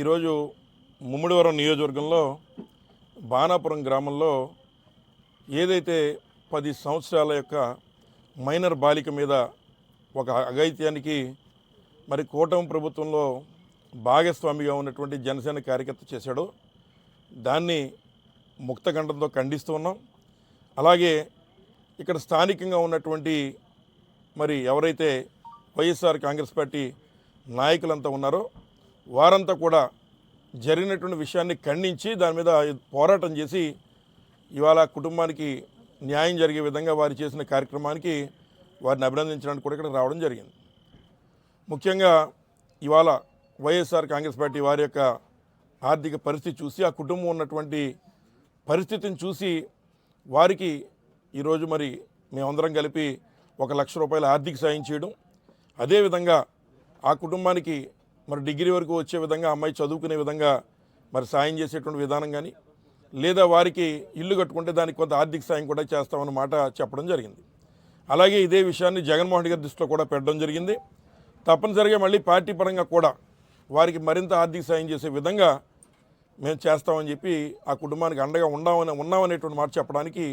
ఈరోజు ముమ్మిడివరం నియోజకవర్గంలో బాణాపురం గ్రామంలో ఏదైతే పది సంవత్సరాల యొక్క మైనర్ బాలిక మీద ఒక అఘైత్యానికి మరి కూటమి ప్రభుత్వంలో భాగస్వామిగా ఉన్నటువంటి జనసేన కార్యకర్త చేశాడు. దాన్ని ముక్తకంఠంతో ఖండిస్తూ ఉన్నాం. అలాగే ఇక్కడ స్థానికంగా ఉన్నటువంటి మరి ఎవరైతే వైఎస్ఆర్ కాంగ్రెస్ పార్టీ నాయకులంతా ఉన్నారో వారంతా కూడా జరిగినటువంటి విషయాన్ని ఖండించి దాని మీద పోరాటం చేసి ఇవాళ కుటుంబానికి న్యాయం జరిగే విధంగా వారు చేసిన కార్యక్రమానికి వారిని అభినందించడానికి కూడా ఇక్కడ రావడం జరిగింది. ముఖ్యంగా ఇవాళ వైఎస్ఆర్ కాంగ్రెస్ పార్టీ వారి యొక్క ఆర్థిక పరిస్థితి చూసి ఆ కుటుంబం ఉన్నటువంటి పరిస్థితిని చూసి వారికి ఈరోజు మరి మేమందరం కలిపి ఒక లక్ష రూపాయల ఆర్థిక సాయం చేయడం అదేవిధంగా ఆ కుటుంబానికి మరి డిగ్రీ వరకు వచ్చే విధంగా అమ్మాయి చదువుకునే విధంగా మరి సాయం చేసేటువంటి విధానం కానీ లేదా వారికి ఇల్లు కట్టుకుంటే దానికి కొంత ఆర్థిక సాయం కూడా చేస్తామన్న మాట చెప్పడం జరిగింది. అలాగే ఇదే విషయాన్ని జగన్మోహన్ గారి దృష్టిలో కూడా పెట్టడం జరిగింది. తప్పనిసరిగా మళ్ళీ పార్టీ పరంగా కూడా వారికి మరింత ఆర్థిక సాయం చేసే విధంగా మేము చేస్తామని చెప్పి ఆ కుటుంబానికి అండగా ఉండామని ఉన్నామనేటువంటి మాట చెప్పడానికి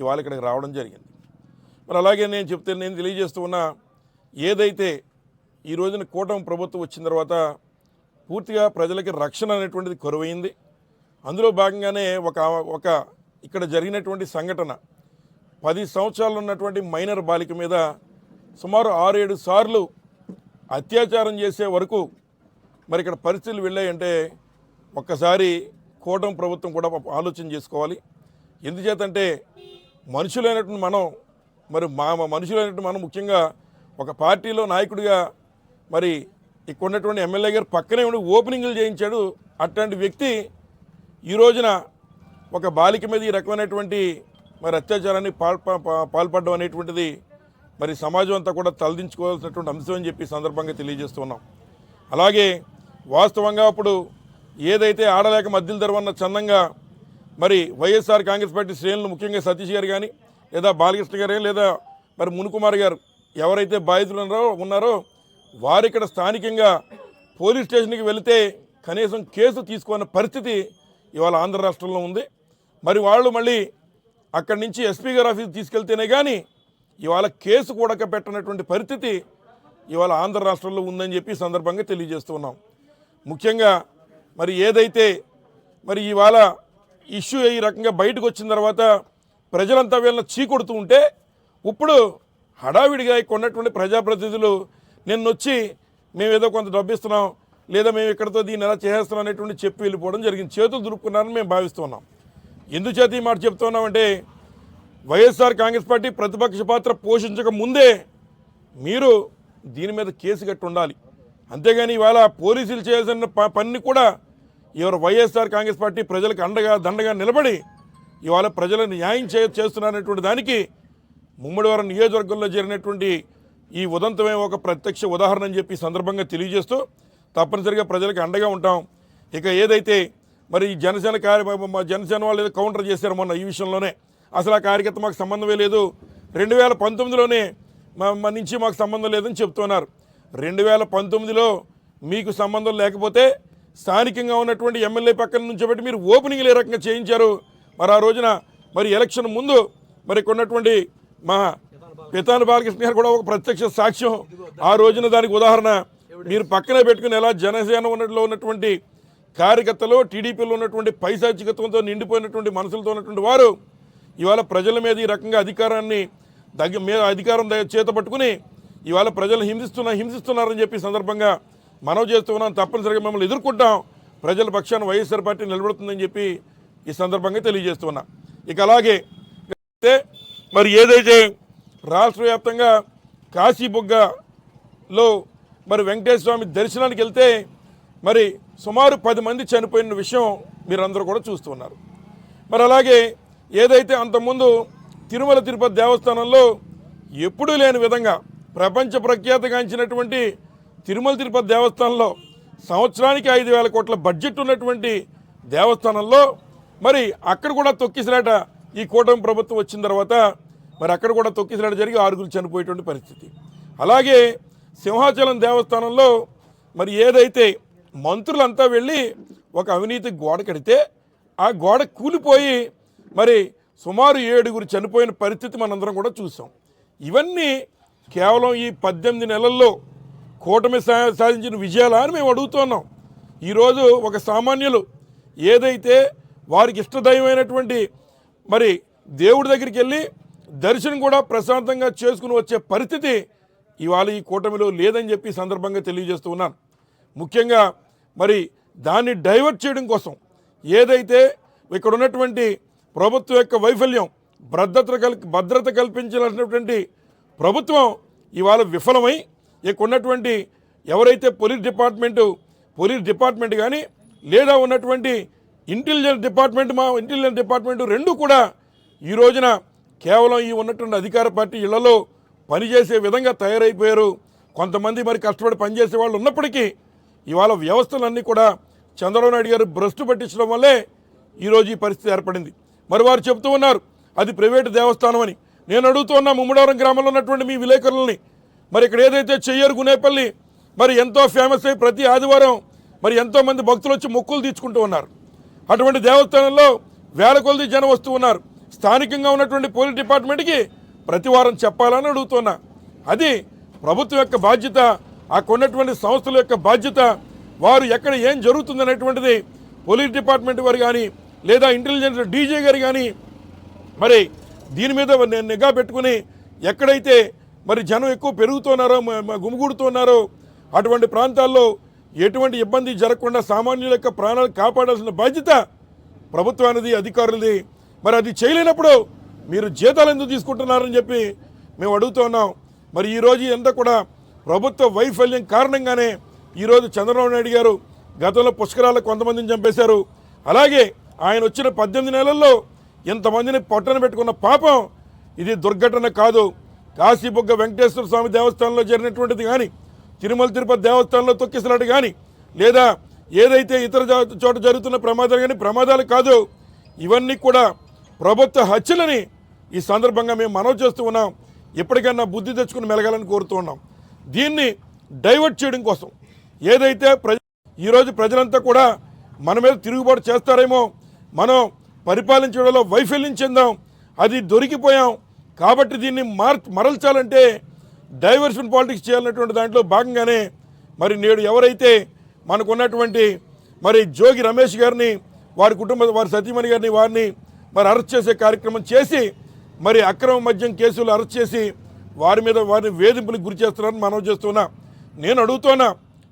ఇవాళ ఇక్కడికి రావడం జరిగింది. మరి అలాగే నేను చెప్తే నేను తెలియజేస్తూ ఉన్నా ఏదైతే ఈ రోజున కూటమి ప్రభుత్వం వచ్చిన తర్వాత పూర్తిగా ప్రజలకి రక్షణ అనేటువంటిది కొరవైంది. అందులో భాగంగానే ఒక ఒక ఇక్కడ జరిగినటువంటి సంఘటన పది సంవత్సరాలు ఉన్నటువంటి మైనర్ బాలిక మీద సుమారు ఆరు ఏడు సార్లు అత్యాచారం చేసే వరకు మరి ఇక్కడ పరిస్థితులు వెళ్ళాయంటే ఒక్కసారి కూటమి ప్రభుత్వం కూడా ఆలోచన చేసుకోవాలి. ఎందుచేతంటే మనుషులైనటువంటి మనం మరి మా మా మనుషులైనటువంటి మనం ముఖ్యంగా ఒక పార్టీలో నాయకుడిగా మరి ఇక్కడ ఉన్నటువంటి ఎమ్మెల్యే గారు పక్కనే ఉండి ఓపెనింగ్లు చేయించాడు. అట్లాంటి వ్యక్తి ఈ రోజున ఒక బాలిక మీద ఈ రకమైనటువంటి మరి అత్యాచారాన్ని పాల్పడడం అనేటువంటిది మరి సమాజం అంతా కూడా తలదించుకోవాల్సినటువంటి అంశం అని చెప్పి సందర్భంగా తెలియజేస్తున్నాం. అలాగే వాస్తవంగా అప్పుడు ఏదైతే ఆడలేక మధ్యలు తెరవన్న చందంగా మరి వైఎస్ఆర్ కాంగ్రెస్ పార్టీ శ్రేణులు ముఖ్యంగా సతీష్ గారు కానీ లేదా బాలకృష్ణ గారు లేదా మరి మునుకుమార్ గారు ఎవరైతే బాధితులు ఉన్నారో ఉన్నారో వారిక్కడ స్థానికంగా పోలీస్ స్టేషన్కి వెళితే కనీసం కేసు తీసుకున్న పరిస్థితి ఇవాళ ఆంధ్ర రాష్ట్రంలో ఉంది. మరి వాళ్ళు మళ్ళీ అక్కడి నుంచి ఎస్పీ గారి ఆఫీస్ తీసుకెళ్తేనే కానీ ఇవాళ కేసు కూడా పెట్టనటువంటి పరిస్థితి ఇవాళ ఆంధ్ర రాష్ట్రంలో ఉందని చెప్పి సందర్భంగా తెలియజేస్తున్నాం. ముఖ్యంగా మరి ఏదైతే మరి ఇవాళ ఇష్యూ ఈ రకంగా బయటకు వచ్చిన తర్వాత ప్రజలంతా వీళ్ళని చీకొడుతూ ఉంటే ఇప్పుడు హడావిడిగా ఇక్కడ ఉన్నటువంటి ప్రజాప్రతినిధులు నిన్న వచ్చి మేము ఏదో కొంత డబ్బు ఇస్తున్నాం లేదా మేము ఇక్కడతో దీన్ని ఎలా చేసేస్తున్నాం అనేటువంటి చెప్పి వెళ్ళిపోవడం జరిగింది. చేతులు దులుపుకున్నారని మేము భావిస్తున్నాం. ఎందుచేత ఈ మాట చెప్తున్నామంటే వైఎస్ఆర్ కాంగ్రెస్ పార్టీ ప్రతిపక్ష పాత్ర పోషించక ముందే మీరు దీని మీద కేసు కట్టి ఉండాలి. అంతేగాని ఇవాళ పోలీసులు చేయాల్సిన ప- పని కూడా ఎవరు వైఎస్ఆర్ కాంగ్రెస్ పార్టీ ప్రజలకు అండగా దండగా నిలబడి ఇవాళ ప్రజలను న్యాయం చే చేస్తున్నారనేటువంటి దానికి ముమ్మడివారం నియోజకవర్గంలో జరిగినటువంటి ఈ ఉదంతమే ఒక ప్రత్యక్ష ఉదాహరణ అని చెప్పి సందర్భంగా తెలియజేస్తూ తప్పనిసరిగా ప్రజలకు అండగా ఉంటాం. ఇక ఏదైతే మరి జనసేన కార్య మా జనసేన వాళ్ళు ఏదో కౌంటర్ చేశారు మొన్న ఈ విషయంలోనే. అసలు ఆ కార్యకర్త మాకు సంబంధమే లేదు. రెండు వేల పంతొమ్మిదిలోనే మా నుంచి మాకు సంబంధం లేదని చెప్తున్నారు. రెండు వేల పంతొమ్మిదిలో మీకు సంబంధం లేకపోతే స్థానికంగా ఉన్నటువంటి ఎమ్మెల్యే పక్కన నుంచి బట్టి మీరు ఓపెనింగ్లు ఏ రకంగా చేయించారు? మరి ఆ రోజున మరి ఎలక్షన్ ముందు మరి కొన్నటువంటి మా పితాని బాలకృష్ణ గారు కూడా ఒక ప్రత్యక్ష సాక్ష్యం. ఆ రోజున దానికి ఉదాహరణ మీరు పక్కనే పెట్టుకుని ఎలా జనసేన ఉన్నట్లో ఉన్నటువంటి కార్యకర్తలు టీడీపీలో ఉన్నటువంటి పైశాచికత్వంతో నిండిపోయినటువంటి మనసులతో ఉన్నటువంటి వారు ఇవాళ ప్రజల మీద ఈ రకంగా అధికారాన్ని దగ్గ మీద అధికారం చేత పట్టుకుని ఇవాళ ప్రజలు హింసిస్తున్న హింసిస్తున్నారని చెప్పి సందర్భంగా మనవి చేస్తూ ఉన్నాం. తప్పనిసరిగా మిమ్మల్ని ఎదుర్కొంటాం. ప్రజల పక్షాన వైఎస్ఆర్ పార్టీ నిలబడుతుందని చెప్పి ఈ సందర్భంగా తెలియజేస్తున్నా ఇక అలాగే అయితే మరి ఏదైతే రాష్ట్ర వ్యాప్తంగా కాశీబుగ్గలో మరి వెంకటేశ్వర స్వామి దర్శనానికి వెళ్తే మరి సుమారు పది మంది చనిపోయిన విషయం మీరందరూ కూడా చూస్తున్నారు మరి అలాగే ఏదైతే అంతకుముందు తిరుమల తిరుపతి దేవస్థానంలో ఎప్పుడూ లేని విధంగా ప్రపంచ ప్రఖ్యాతగాంచినటువంటి తిరుమల తిరుపతి దేవస్థానంలో సంవత్సరానికి ఐదు వేల కోట్ల బడ్జెట్ ఉన్నటువంటి దేవస్థానంలో మరి అక్కడ కూడా తొక్కిసలాట ఈ కూటమి ప్రభుత్వం వచ్చిన తర్వాత మరి అక్కడ కూడా తొక్కిసలాట జరిగి ఆరుగురు చనిపోయేటువంటి పరిస్థితి. అలాగే సింహాచలం దేవస్థానంలో మరి ఏదైతే మంత్రులంతా వెళ్ళి ఒక అవినీతి గోడ కడితే ఆ గోడ కూలిపోయి మరి సుమారు ఏడుగురు చనిపోయిన పరిస్థితి మనందరం కూడా చూసాం. ఇవన్నీ కేవలం ఈ పద్దెనిమిది నెలల్లో కూటమి సా- సాధించిన విజయాలా అని మేము అడుగుతున్నాం ఈరోజు ఒక సామాన్యులు ఏదైతే వారికి ఇష్టదైవమైనటువంటి మరి దేవుడి దగ్గరికి వెళ్ళి దర్శనం కూడా ప్రశాంతంగా చేసుకుని వచ్చే పరిస్థితి ఇవాళ ఈ కూటమిలో లేదని చెప్పి సందర్భంగా తెలియజేస్తూ ఉన్నాను. ముఖ్యంగా మరి దాన్ని డైవర్ట్ చేయడం కోసం ఏదైతే ఇక్కడ ఉన్నటువంటి ప్రభుత్వం యొక్క వైఫల్యం భద్రత కల్ భద్రత కల్పించాల్సినటువంటి ప్రభుత్వం ఇవాళ విఫలమై ఇక్కడ ఉన్నటువంటి ఎవరైతే పోలీస్ డిపార్ట్మెంటు పోలీస్ డిపార్ట్మెంట్ కానీ లేదా ఉన్నటువంటి ఇంటెలిజెన్స్ డిపార్ట్మెంట్ మా ఇంటెలిజెన్స్ డిపార్ట్మెంట్ రెండు కూడా ఈ రోజున కేవలం ఈ ఉన్నటువంటి అధికార పార్టీ ఇళ్ళలో పనిచేసే విధంగా తయారైపోయారు. కొంతమంది మరి కష్టపడి పనిచేసే వాళ్ళు ఉన్నప్పటికీ ఇవాళ వ్యవస్థలన్నీ కూడా చంద్రబాబు నాయుడు గారు భ్రష్టు పట్టించడం వల్లే ఈరోజు ఈ పరిస్థితి ఏర్పడింది. మరి వారు చెప్తూ ఉన్నారు అది ప్రైవేటు దేవస్థానం అని. నేను అడుగుతూ ఉన్నా ముమ్మడవరం గ్రామంలో ఉన్నటువంటి మీ విలేకరులని. మరి ఇక్కడ ఏదైతే చెయ్యరు గునేపల్లి మరి ఎంతో ఫేమస్ అయి ప్రతి ఆదివారం మరి ఎంతోమంది భక్తులు వచ్చి మొక్కులు తీర్చుకుంటూ ఉన్నారు. అటువంటి దేవస్థానంలో వేల కొలది జనం వస్తూ ఉన్నారు. స్థానికంగా ఉన్నటువంటి పోలీస్ డిపార్ట్మెంట్కి ప్రతి వారం చెప్పాలని అడుగుతున్నా. అది ప్రభుత్వం యొక్క బాధ్యత ఆ కొన్నటువంటి సంస్థల యొక్క బాధ్యత వారు ఎక్కడ ఏం జరుగుతుంది అనేటువంటిది పోలీస్ డిపార్ట్మెంట్ వారు కానీ లేదా ఇంటెలిజెన్స్ డీజే గారు కానీ మరి దీని మీద నేను నిఘా పెట్టుకుని ఎక్కడైతే మరి జనం ఎక్కువ పెరుగుతున్నారో గుమిగూడుతున్నారో అటువంటి ప్రాంతాల్లో ఎటువంటి ఇబ్బంది జరగకుండా సామాన్యుల యొక్క ప్రాణాలు కాపాడాల్సిన బాధ్యత ప్రభుత్వానిది అధికారులది మరి అది చేయలేనప్పుడు మీరు జీతాలు ఎందుకు తీసుకుంటున్నారని చెప్పి మేము అడుగుతున్నాం మరి ఈరోజు ఎంత కూడా ప్రభుత్వ వైఫల్యం కారణంగానే ఈరోజు చంద్రబాబు నాయుడు గారు గతంలో పుష్కరాలు కొంతమందిని చంపేశారు. అలాగే ఆయన వచ్చిన పద్దెనిమిది నెలల్లో ఇంతమందిని పొట్టన పెట్టుకున్న పాపం ఇది దుర్ఘటన కాదు. కాశీబుగ్గ వెంకటేశ్వర స్వామి దేవస్థానంలో జరిగినటువంటిది కానీ తిరుమల తిరుపతి దేవస్థానంలో తొక్కిసలాట కానీ లేదా ఏదైతే ఇతర చోట జరుగుతున్న ప్రమాదాలు కానీ ప్రమాదాలు కాదు ఇవన్నీ కూడా ప్రభుత్వ హత్యలని ఈ సందర్భంగా మేము మనవి చేస్తూ ఉన్నాం. ఎప్పటికైనా బుద్ధి తెచ్చుకుని మెలగాలని కోరుతూ ఉన్నాం. దీన్ని డైవర్ట్ చేయడం కోసం ఏదైతే ప్రజ ఈరోజు ప్రజలంతా కూడా మన మీద తిరుగుబాటు చేస్తారేమో మనం పరిపాలించడంలో వైఫల్యం చెందాం అది దొరికిపోయాం. కాబట్టి దీన్ని మార్ మరల్చాలంటే డైవర్షన్ పాలిటిక్స్ చేయాలన్నటువంటి దాంట్లో భాగంగానే మరి నేడు ఎవరైతే మనకున్నటువంటి మరి జోగి రమేష్ గారిని వారి కుటుంబ వారి సతీమణి గారిని వారిని మరి అరెస్ట్ చేసే కార్యక్రమం చేసి మరి అక్రమ మద్యం కేసులు అరెస్ట్ చేసి వారి మీద వారిని వేధింపులకు గురి చేస్తున్నారని మనం చేస్తున్నా. నేను అడుగుతున్నా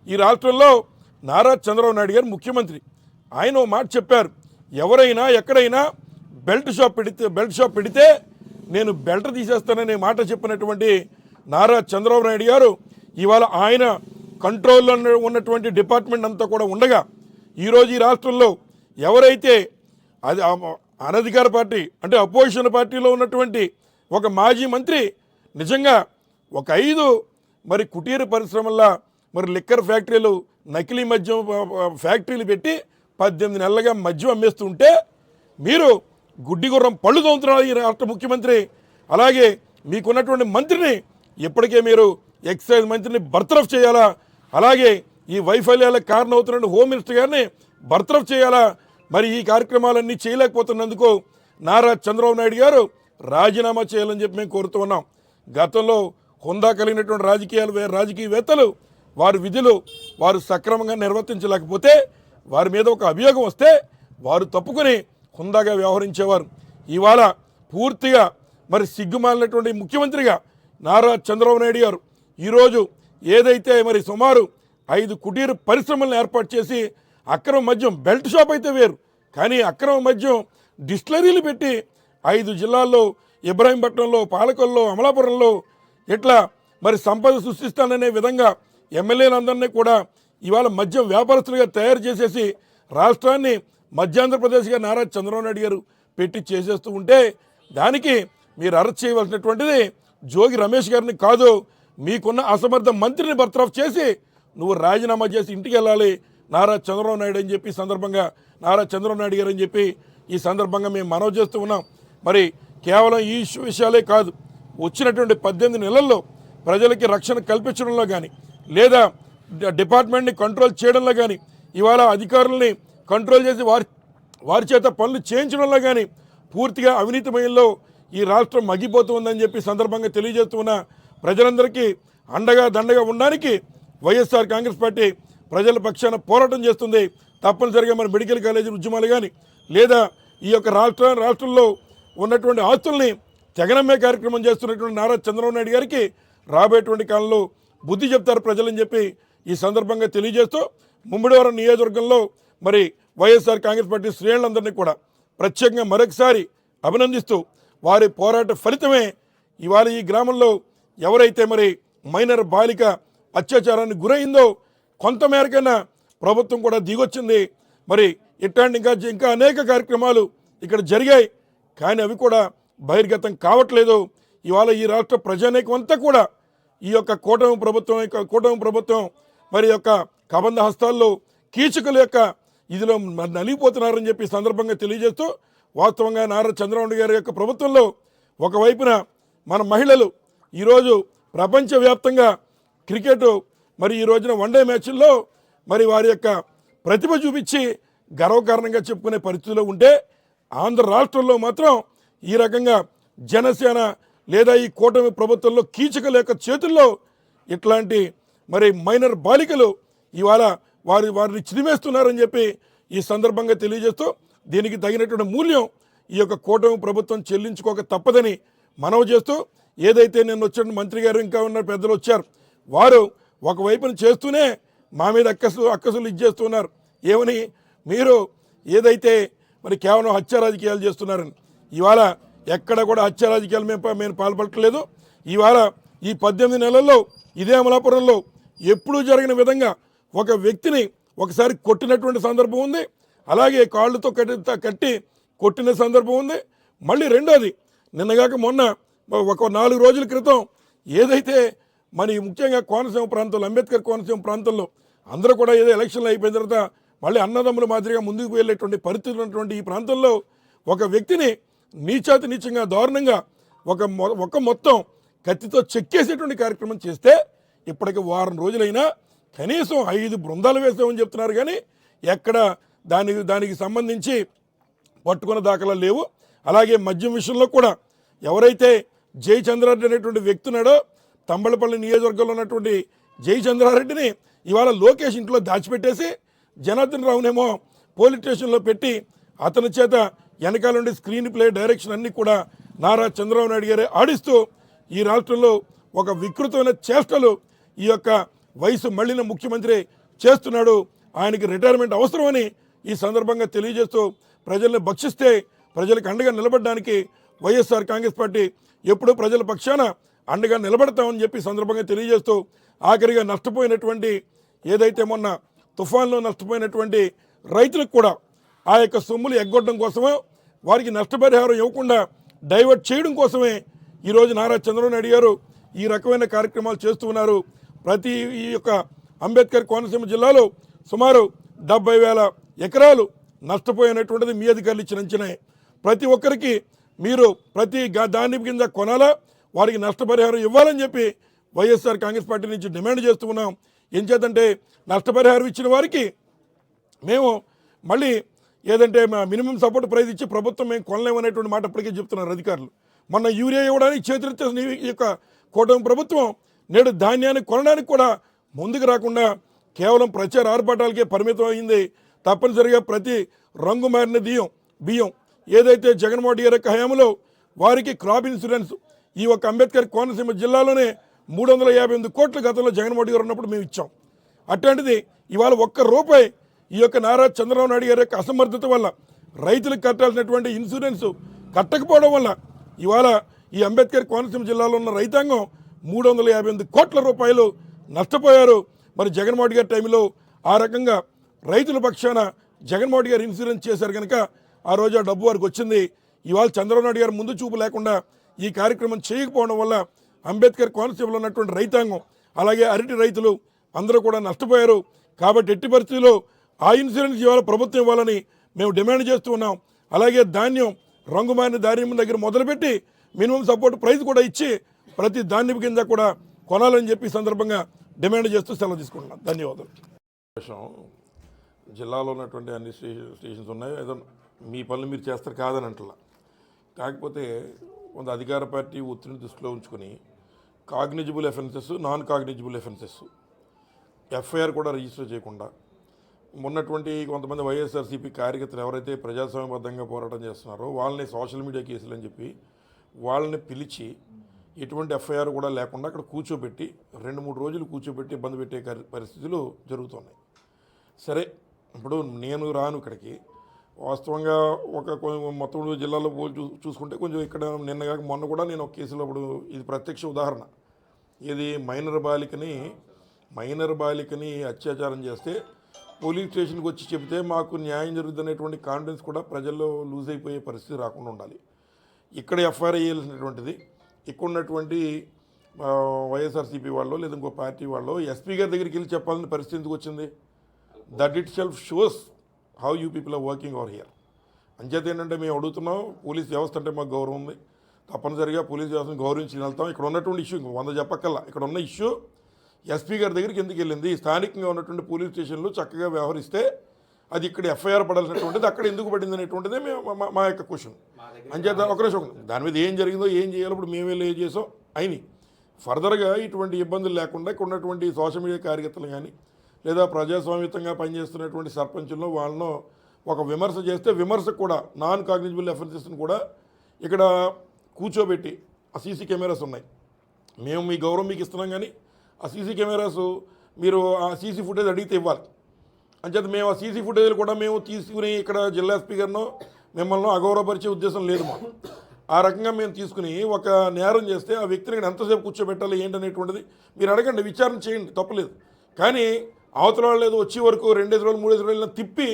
ఈ రాష్ట్రంలో నారా చంద్రబాబు నాయుడు గారు ముఖ్యమంత్రి. ఆయన ఓ మాట చెప్పారు ఎవరైనా ఎక్కడైనా బెల్ట్ షాప్ పెడితే బెల్ట్ షాప్ పెడితే నేను బెల్ట్ తీసేస్తాననే మాట చెప్పినటువంటి నారా చంద్రబాబు నాయుడు గారు ఇవాళ ఆయన కంట్రోల్లో ఉన్నటువంటి డిపార్ట్మెంట్ అంతా కూడా ఉండగా ఈరోజు ఈ రాష్ట్రంలో ఎవరైతే అది అనధికార పార్టీ అంటే అపోజిషన్ పార్టీలో ఉన్నటువంటి ఒక మాజీ మంత్రి నిజంగా ఒక ఐదు మరి కుటీర పరిశ్రమల్లో మరి లిక్కర్ ఫ్యాక్టరీలు నకిలీ మద్యం ఫ్యాక్టరీలు పెట్టి పద్దెనిమిది నెలలుగా మద్యం అమ్మేస్తుంటే మీరు గుడ్డిగుర్రం పళ్ళు తోముతున్నారు ఈ రాష్ట్ర ముఖ్యమంత్రి. అలాగే మీకున్నటువంటి మంత్రిని ఇప్పటికే మీరు ఎక్సైజ్ మంత్రిని బర్తరఫ్ చేయాలా? అలాగే ఈ వైఫల్యాలకు కారణం అవుతున్న హోమ్ మినిస్టర్ గారిని బర్తరఫ్ చేయాలా? మరి ఈ కార్యక్రమాలన్నీ చేయలేకపోతున్నందుకు నారా చంద్రబాబు నాయుడు గారు రాజీనామా చేయాలని చెప్పి మేము కోరుతూ ఉన్నాం. గతంలో హుందా కలిగినటువంటి రాజకీయాలు వే- రాజకీయవేత్తలు వారి విధులు వారు సక్రమంగా నిర్వర్తించలేకపోతే వారి మీద ఒక అభియోగం వస్తే వారు తప్పుకొని హుందాగా వ్యవహరించేవారు. ఇవాళ పూర్తిగా మరి సిగ్గుమాలినటువంటి ముఖ్యమంత్రిగా నారా చంద్రబాబు నాయుడు గారు ఈరోజు ఏదైతే మరి సుమారు ఐదు కుటీర పరిశ్రమలను ఏర్పాటు చేసి అక్రమ మద్యం బెల్ట్ షాప్ అయితే వేరు. కానీ అక్రమ మద్యం డిస్టిలరీలు పెట్టి ఐదు జిల్లాల్లో ఇబ్రాహీంపట్నంలో పాలకొల్లో అమలాపురంలో ఇట్లా మరి సంపద సృష్టిస్తాననే విధంగా ఎమ్మెల్యేలందరినీ కూడా ఇవాళ మద్యం వ్యాపారస్తులుగా తయారు చేసేసి రాష్ట్రాన్ని మధ్యాంధ్రప్రదేశ్గా నారా చంద్రబాబు నాయుడు గారు పెట్టి చేసేస్తూ ఉంటే దానికి మీరు అరెస్ట్ చేయవలసినటువంటిది జోగి రమేష్ గారిని కాదు మీకున్న అసమర్థ మంత్రిని బర్తరఫ్ చేసి నువ్వు రాజీనామా చేసి ఇంటికి వెళ్ళాలి నారా చంద్రబాబు నాయుడు అని చెప్పి సందర్భంగా నారా చంద్రబాబు నాయుడు గారు అని చెప్పి ఈ సందర్భంగా మేము మనవి చేస్తూ ఉన్నాం. మరి కేవలం ఈ ఇష్యూ విషయాలే కాదు వచ్చినటువంటి పద్దెనిమిది నెలల్లో ప్రజలకి రక్షణ కల్పించడంలో కానీ లేదా డిపార్ట్మెంట్ని కంట్రోల్ చేయడంలో కానీ ఇవాళ అధికారుల్ని కంట్రోల్ చేసి వారి వారి చేత పనులు చేయించడంలో కానీ పూర్తిగా అవినీతిమయంలో ఈ రాష్ట్రం మగ్గిపోతుందని చెప్పి సందర్భంగా తెలియజేస్తున్న ప్రజలందరికీ అండగా దండగా ఉండడానికి వైఎస్ఆర్ కాంగ్రెస్ పార్టీ ప్రజల పక్షాన పోరాటం చేస్తుంది. తప్పనిసరిగా మన మెడికల్ కాలేజీ ఉద్యమాలు కానీ లేదా ఈ యొక్క రాష్ట్ర రాష్ట్రంలో ఉన్నటువంటి ఆస్తుల్ని తెగనమ్మే కార్యక్రమం చేస్తున్నటువంటి నారా చంద్రబాబు నాయుడు గారికి రాబోయేటువంటి కాలంలో బుద్ధి చెప్తారు ప్రజలని చెప్పి ఈ సందర్భంగా తెలియజేస్తూ ముమ్మిడివరం నియోజకవర్గంలో మరి వైఎస్ఆర్ కాంగ్రెస్ పార్టీ శ్రేణులందరినీ కూడా ప్రత్యేకంగా మరొకసారి అభినందిస్తూ వారి పోరాట ఫలితమే ఇవాళ ఈ గ్రామంలో ఎవరైతే మరి మైనర్ బాలిక అత్యాచారానికి గురైందో కొంతమేరకైనా ప్రభుత్వం కూడా దిగొచ్చింది. మరి ఇట్లాంటి ఇంకా ఇంకా అనేక కార్యక్రమాలు ఇక్కడ జరిగాయి. కానీ అవి కూడా బహిర్గతం కావట్లేదు. ఇవాళ ఈ రాష్ట్ర ప్రజానీకం అంతా కూడా ఈ యొక్క కూటమి ప్రభుత్వం యొక్క కూటమి ప్రభుత్వం మరి యొక్క కబంధ హస్తాల్లో కీచకుల యొక్క ఇదిలో మ- నలిగిపోతున్నారని చెప్పి సందర్భంగా తెలియజేస్తూ వాస్తవంగా నారా చంద్రబాబు గారి యొక్క ప్రభుత్వంలో ఒకవైపున మన మహిళలు ఈరోజు ప్రపంచవ్యాప్తంగా క్రికెట్ మరి ఈ రోజున వన్డే మ్యాచ్ల్లో మరి వారి యొక్క ప్రతిభ చూపించి గర్వకారణంగా చెప్పుకునే పరిస్థితిలో ఉంటే ఆంధ్ర రాష్ట్రంలో మాత్రం ఈ రకంగా జనసేన లేదా ఈ కూటమి ప్రభుత్వంలో కీచకల యొక్క చేతుల్లో ఇట్లాంటి మరి మైనర్ బాలికలు ఇవాళ వారి వారిని చిరిమేస్తున్నారని చెప్పి ఈ సందర్భంగా తెలియజేస్తూ దీనికి తగినటువంటి మూల్యం ఈ యొక్క కూటమి ప్రభుత్వం చెల్లించుకోక తప్పదని మనవి చేస్తూ ఏదైతే నేను వచ్చిన మంత్రి గారు ఇంకా ఉన్న పెద్దలు వచ్చారు వారు ఒకవైపున చేస్తూనే మా మీద అక్కసు అక్కసులు ఇచ్చేస్తున్నారు. ఏమని? మీరు ఏదైతే మరి కేవలం హత్య రాజకీయాలు చేస్తున్నారని ఇవాళ ఎక్కడ కూడా హత్య రాజకీయాలు మేము మేము పాల్పడట్లేదు. ఇవాళ ఈ పద్దెనిమిది నెలల్లో ఇదే అమలాపురంలో ఎప్పుడూ జరిగిన విధంగా ఒక వ్యక్తిని ఒకసారి కొట్టినటువంటి సందర్భం ఉంది. అలాగే కాళ్ళతో కట్టి కట్టి కొట్టిన సందర్భం ఉంది. మళ్ళీ రెండోది నిన్నగాక మొన్న ఒక నాలుగు రోజుల క్రితం ఏదైతే మరి ముఖ్యంగా కోనసీమ ప్రాంతంలో అంబేద్కర్ కోనసీమ ప్రాంతంలో అందరూ కూడా ఏదో ఎలక్షన్లు అయిపోయిన తర్వాత మళ్ళీ అన్నదమ్ముల మాదిరిగా ముందుకు వెళ్ళేటువంటి పరిస్థితులు ఉన్నటువంటి ఈ ప్రాంతంలో ఒక వ్యక్తిని నీచాతి నీచంగా దారుణంగా ఒక మొ- ఒక మొత్తం కత్తితో చెక్కేసేటువంటి కార్యక్రమం చేస్తే ఇప్పటికి వారం రోజులైనా కనీసం ఐదు బృందాలు వేసామని చెప్తున్నారు కానీ ఎక్కడ దానికి దానికి సంబంధించి పట్టుకున్న దాఖలాలు లేవు. అలాగే మద్యం విషయంలో కూడా ఎవరైతే జయచంద్రారెడ్డి అనేటువంటి వ్యక్తి ఉన్నాడో తంబళపల్లి నియోజకవర్గంలో ఉన్నటువంటి జయచంద్రారెడ్డిని ఇవాళ లోకేష్ ఇంట్లో దాచిపెట్టేసి జనార్దన్ రావునేమో పోలీస్ స్టేషన్లో పెట్టి అతని చేత వెనకాల నుండి స్క్రీన్ ప్లే డైరెక్షన్ అన్నీ కూడా నారా చంద్రబాబు నాయుడు గారే ఆడిస్తూ ఈ రాష్ట్రంలో ఒక వికృతమైన చేష్టలు ఈ యొక్క వయసు మళ్ళిన ముఖ్యమంత్రి చేస్తున్నాడు. ఆయనకి రిటైర్మెంట్ అవసరమని ఈ సందర్భంగా తెలియజేస్తూ ప్రజల్ని భక్షిస్తే ప్రజలకు అండగా నిలబడడానికి వైఎస్ఆర్ కాంగ్రెస్ పార్టీ ఎప్పుడూ ప్రజల పక్షాన అండగా నిలబడతామని చెప్పి సందర్భంగా తెలియజేస్తూ ఆఖరిగా నష్టపోయినటువంటి ఏదైతే మొన్న తుఫాన్లో నష్టపోయినటువంటి రైతులకు కూడా ఆ యొక్క సొమ్ములు ఎగ్గొట్టడం కోసమే వారికి నష్టపరిహారం ఇవ్వకుండా డైవర్ట్ చేయడం కోసమే ఈరోజు నారా చంద్రబాబు నాయుడు గారు ఈ రకమైన కార్యక్రమాలు చేస్తూ ఉన్నారు. ప్రతి ఈ యొక్క అంబేద్కర్ కోనసీమ జిల్లాలో సుమారు డెబ్బై వేల ఎకరాలు నష్టపోయినటువంటిది మీ అధికారులు ఇచ్చిన అంచనే. ప్రతి ఒక్కరికి మీరు ప్రతి గా- దాని కింద కొనాలా? వారికి నష్టపరిహారం ఇవ్వాలని చెప్పి వైఎస్ఆర్ కాంగ్రెస్ పార్టీ నుంచి డిమాండ్ చేస్తూ ఉన్నాం. ఏం చేద్దంటే నష్టపరిహారం ఇచ్చిన వారికి మేము మళ్ళీ ఏదంటే మా మినిమం సపోర్ట్ ప్రైస్ ఇచ్చి ప్రభుత్వం మేము కొనలేమనేటువంటి మాట ఇప్పటికే చెప్తున్నారు అధికారులు. మొన్న యూరియా ఇవ్వడానికి చేతులెత్తే ఈ యొక్క కూటమి ప్రభుత్వం నేడు ధాన్యాన్ని కొనడానికి కూడా ముందుకు రాకుండా కేవలం ప్రచార ఆర్భాటాలకే పరిమితం అయింది. తప్పనిసరిగా ప్రతి రంగు మారిన బియ్యం బియ్యం ఏదైతే జగన్మోహన్ రెడ్డి గారి యొక్క హయాంలో వారికి క్రాప్ ఇన్సూరెన్స్ ఈ యొక్క అంబేద్కర్ కోనసీమ జిల్లాలోనే మూడు వందల యాభై ఎనిమిది కోట్ల గతంలో జగన్మోహన్ రెడ్డి గారు ఉన్నప్పుడు మేము ఇచ్చాం. అట్లాంటిది ఇవాళ ఒక్క రూపాయి ఈ యొక్క నారా చంద్రబాబు నాయుడు గారి యొక్క అసమర్థత వల్ల రైతులకు కట్టాల్సినటువంటి ఇన్సూరెన్స్ కట్టకపోవడం వల్ల ఇవాళ ఈ అంబేద్కర్ కోనసీమ జిల్లాలో ఉన్న రైతాంగం మూడు వందల యాభై ఎనిమిది కోట్ల రూపాయలు నష్టపోయారు. మరి జగన్మోహన్ రెడ్డి గారి టైంలో ఆ రకంగా రైతుల పక్షాన జగన్మోహన్ రెడ్డి గారు ఇన్సూరెన్స్ చేశారు కనుక ఆ రోజు ఆ డబ్బు వారికి వచ్చింది. ఇవాళ చంద్రబాబు నాయుడు గారు ముందు చూపు లేకుండా ఈ కార్యక్రమం చేయకపోవడం వల్ల అంబేద్కర్ కోనసీమలో ఉన్నటువంటి రైతాంగం అలాగే అరటి రైతులు అందరూ కూడా నష్టపోయారు. కాబట్టి ఎట్టి పరిస్థితుల్లో ఆ ఇన్సూరెన్స్ ఇవాళ ప్రభుత్వం ఇవ్వాలని మేము డిమాండ్ చేస్తూ ఉన్నాం. అలాగే ధాన్యం రంగుమారిన ధాన్యం దగ్గర మొదలుపెట్టి మినిమం సపోర్ట్ ప్రైస్ కూడా ఇచ్చి ప్రతి ధాన్యం కింద కూడా కొనాలని చెప్పి సందర్భంగా డిమాండ్ చేస్తూ సెలవు తీసుకుంటున్నాం. ధన్యవాదాలు. విషయం జిల్లాలో ఉన్నటువంటి అన్ని స్టేషన్ స్టేషన్స్ ఉన్నాయి. ఏదో మీ పనులు మీరు చేస్తారు కాదని అంటలా. కాకపోతే కొంత అధికార పార్టీ ఒత్తిడిని దృష్టిలో ఉంచుకొని cognizable offences non cognizable offences FIR కూడా రిజిస్టర్ చేయకుండా మొన్నటువంటి కొంతమంది వైఎస్ఆర్సీపీ కార్యకర్తలు ఎవరైతే ప్రజాస్వామ్యబద్ధంగా పోరాటం చేస్తున్నారో వాళ్ళని సోషల్ మీడియా కేసులు అని చెప్పి వాళ్ళని పిలిచి ఎటువంటి ఎఫ్ఐఆర్ కూడా లేకుండా అక్కడ కూర్చోబెట్టి రెండు మూడు రోజులు కూర్చోబెట్టి ఇబ్బంది పెట్టే కరి- పరిస్థితులు జరుగుతున్నాయి. సరే ఇప్పుడు నేను రాను ఇక్కడికి. వాస్తవంగా ఒక మొత్తం జిల్లాలో పోల్చి చూ చూసుకుంటే కొంచెం ఇక్కడ నిన్న కాక మొన్న కూడా నేను ఒక కేసులో అప్పుడు ఇది ప్రత్యక్ష ఉదాహరణ. ఇది మైనర్ బాలికని మైనర్ బాలికని అత్యాచారం చేస్తే పోలీస్ స్టేషన్కి వచ్చి చెబితే మాకు న్యాయం జరుగుతున్నటువంటి కాన్ఫిడెన్స్ కూడా ప్రజల్లో లూజ్ అయిపోయే పరిస్థితి రాకుండా ఉండాలి. ఇక్కడ ఎఫ్ఐఆర్ వేయాల్సినటువంటిది. ఇక్కడ ఉన్నటువంటి వైఎస్ఆర్సీపీ వాళ్ళు లేదా ఇంకో పార్టీ వాళ్ళు ఎస్పీ గారి దగ్గరికి వెళ్ళి చెప్పాలని పరిస్థితి ఎందుకు వచ్చింది? That itself shows how you people are working over here అంచేత ఏంటంటే మేము అడుగుతున్నాం పోలీస్ వ్యవస్థ అంటే మాకు గౌరవం ఉంది. తప్పనిసరిగా పోలీస్ వ్యవస్థను గౌరవించి వెళ్తాం. ఇక్కడ ఉన్నటువంటి ఇష్యూ వంద చెప్పక్కల్లా ఇక్కడ ఉన్న ఇష్యూ ఎస్పీ గారి దగ్గరికి ఎందుకు వెళ్ళింది? స్థానికంగా ఉన్నటువంటి పోలీస్ స్టేషన్లు చక్కగా వ్యవహరిస్తే అది ఇక్కడ ఎఫ్ఐఆర్ పడాల్సినటువంటిది అక్కడ ఎందుకు పడింది అనేటువంటిదే మేము మా- మా యొక్క క్వశ్చన్ అంచేత ఒక దాని మీద ఏం జరిగిందో ఏం చేయాలో ఇప్పుడు మేము వెళ్ళి ఏం చేసాం అయినాయి ఫర్దర్గా ఇటువంటి ఇబ్బందులు లేకుండా ఇక్కడ ఉన్నటువంటి సోషల్ మీడియా కార్యకర్తలు కానీ లేదా ప్రజాస్వామ్యతంగా పనిచేస్తున్నటువంటి సర్పంచులను వాళ్ళను ఒక విమర్శ చేస్తే విమర్శకు కూడా నాన్ కాగ్నిజిబుల్ ఎఫెన్సెస్ని కూడా ఇక్కడ కూర్చోబెట్టి ఆ సీసీ కెమెరాస్ ఉన్నాయి. మేము మీ గౌరవం మీకు ఇస్తున్నాం కానీ ఆ సీసీ కెమెరాస్ మీరు ఆ సీసీ ఫుటేజ్ అడిగితే ఇవ్వాలి. అంచేత మేము ఆ సీసీ ఫుటేజ్లు కూడా మేము తీసుకుని ఇక్కడ జిల్లా ఎస్పీ గారినో మిమ్మల్ని అగౌరవపరిచే ఉద్దేశం లేదు మాకు. ఆ రకంగా మేము తీసుకుని ఒక నేరం చేస్తే ఆ వ్యక్తిని ఎంతసేపు కూర్చోబెట్టాలి ఏంటనేటువంటిది మీరు అడగండి విచారణ చేయండి తప్పలేదు. కానీ అవతల వాళ్ళు ఏదో వచ్చే వరకు రెండేసి రోజులు మూడేసి రోజులు తిప్పి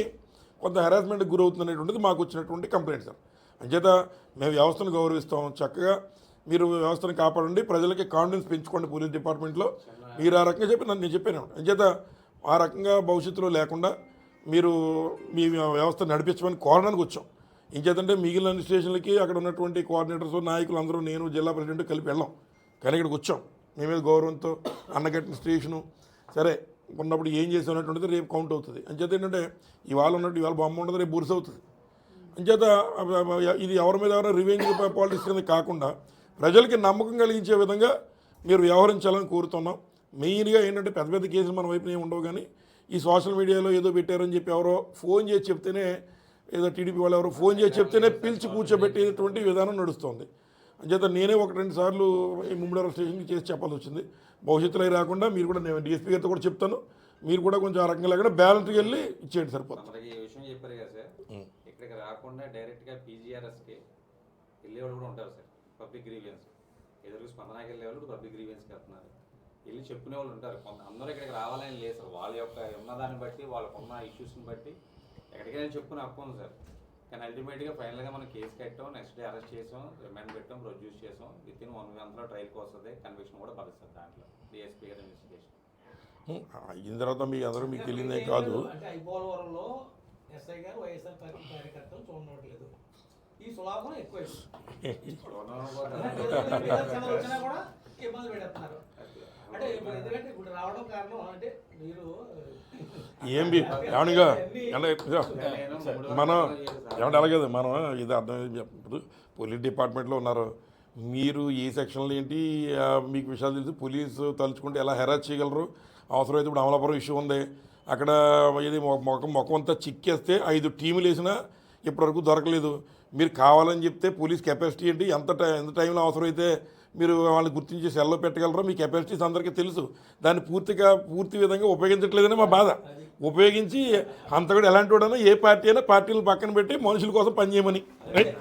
కొంత హెరాస్మెంట్కి గురవుతుందనేటువంటిది మాకు వచ్చినటువంటి కంప్లైంట్ సార్ అంచేత మేము వ్యవస్థను గౌరవిస్తాం. చక్కగా మీరు వ్యవస్థను కాపాడండి. ప్రజలకి కాన్ఫిడెన్స్ పెంచుకోండి పోలీస్ డిపార్ట్మెంట్లో మీరు ఆ రకంగా చెప్పి నన్ను నేను చెప్పాను. అంచేత ఆ రకంగా భవిష్యత్తులో లేకుండా మీరు మీ వ్యవస్థ నడిపించమని కోరడానికి వచ్చాం. ఇంకేతంటే మిగిలిన స్టేషన్లకి అక్కడ ఉన్నటువంటి కోఆర్డినేటర్స్ నాయకులు అందరూ నేను జిల్లా ప్రెసిడెంట్ కలిపి వెళ్ళాం. కానీ ఇక్కడికి వచ్చాం. మీ మీద గౌరవంతో అన్నగట్టిన స్టేషను సరే ఉన్నప్పుడు ఏం చేసి ఉన్నటువంటిది రేపు కౌంట్ అవుతుంది. అంచేత ఏంటంటే ఇవాళ ఉన్నట్టు ఇవాళ బొమ్మ ఉండదు రేపు బురుసు అవుతుంది. అంచేత ఇది ఎవరి మీద ఎవరైనా రివెంజ్ పాలిటిక్స్ కింద కాకుండా ప్రజలకి నమ్మకం కలిగించే విధంగా మీరు వ్యవహరించాలని కోరుతున్నాం. మెయిన్గా ఏంటంటే పెద్ద పెద్ద కేసులు మన వైపున ఏమి ఉండవు కానీ ఈ సోషల్ మీడియాలో ఏదో పెట్టారని చెప్పి ఎవరో ఫోన్ చేసి చెప్తేనే ఏదో టీడీపీ వాళ్ళు ఎవరో ఫోన్ చేసి చెప్తేనే పిలిచి కూర్చోబెట్టేటువంటి విధానం నడుస్తుంది. అంచేత నేనే ఒక రెండు సార్లు ఈ ముమ్మడివరం స్టేషన్కి చేసి చెప్పాల్సి వచ్చింది. భవిష్యత్తులో అవి రాకుండా మీరు కూడా నేను డిఎస్పీ గారితో కూడా చెప్తాను. మీరు కూడా కొంచెం ఆ రకంగా లేకుండా బ్యాలెన్స్కి వెళ్ళి ఇచ్చేయండి సరిపోతుంది. మనకి ఈ విషయం చెప్పారు కదా సార్. ఇక్కడికి రాకుండా డైరెక్ట్గా పీజీఆర్ఎస్కి వెళ్ళేవాళ్ళు కూడా ఉంటారు సార్. పబ్లిక్ గ్రీవియన్స్ ఎదురు స్పందనకి వెళ్ళేవాళ్ళు పబ్లిక్ గ్రీవియన్స్కి వెళ్తున్నారు. వెళ్ళి చెప్పుకునే వాళ్ళు ఉంటారు. కొంత అందరూ ఇక్కడికి రావాలని లేదు సార్. వాళ్ళ యొక్క ఉన్నదాన్ని బట్టి వాళ్ళకున్న ఇష్యూస్ని బట్టి ఎక్కడికైనా చెప్పుకునే హక్కు ఉంది సార్. కానీ అల్టిమేట్గా ఫైనల్గా మనం కేసు కట్టాం నెక్స్ట్ డే అరెస్ట్ చేసాం రిమాండ్ పెట్టాం ప్రొడ్యూస్ చేసాం. విత్ ఇన్ వన్ మంత్లో ట్రైల్కి వస్తుంది కన్విక్షన్ కూడా పడుతుంది దాంట్లో. డిఎస్పీ గారి ఇన్వెస్టిగేషన్ అయిన తర్వాత మీ అందరూ మీకు తెలియదే కాదు. అంటే ఐపోలవరంలో ఎస్ఐ గారు వైఎస్ఆర్ పార్టీ కార్యకర్తలు చూడట్లేదు ఈ సులాభం ఎక్కువ వచ్చినా కూడా ఇబ్బంది పెడుతున్నారు అంటే ఇప్పుడు ఎందుకంటే ఇప్పుడు రావడం కారణం అంటే మీరు ఏం బి ఏమనిగా మనం ఏమంటే అలాగే మనం ఇది అర్థం ఇప్పుడు పోలీస్ డిపార్ట్మెంట్లో ఉన్నారు. మీరు ఏ సెక్షన్లు ఏంటి? మీకు విషయాలు తెలుసు. పోలీసు తలుచుకుంటే ఎలా హెరాస్ చేయగలరు? అవసరమైతే ఇప్పుడు అమలాపురం ఇష్యూ ఉంది. అక్కడ ఇది మొఖం ముఖం అంతా చిక్కేస్తే ఐదు టీములు వేసినా ఇప్పటివరకు దొరకలేదు. మీరు కావాలని చెప్తే పోలీస్ కెపాసిటీ ఏంటి? ఎంత టై ఎంత టైంలో అవసరమైతే మీరు వాళ్ళని గుర్తించి సెల్లో పెట్టగలరో? మీ కెపాసిటీస్ అందరికీ తెలుసు. దాన్ని పూర్తిగా పూర్తి విధంగా ఉపయోగించట్లేదని మా బాధ. ఉపయోగించి అంత కూడా ఎలాంటి వాడైనా ఏ పార్టీ అయినా పార్టీలు పక్కన పెట్టి మనుషుల కోసం పనిచేయమని రైట్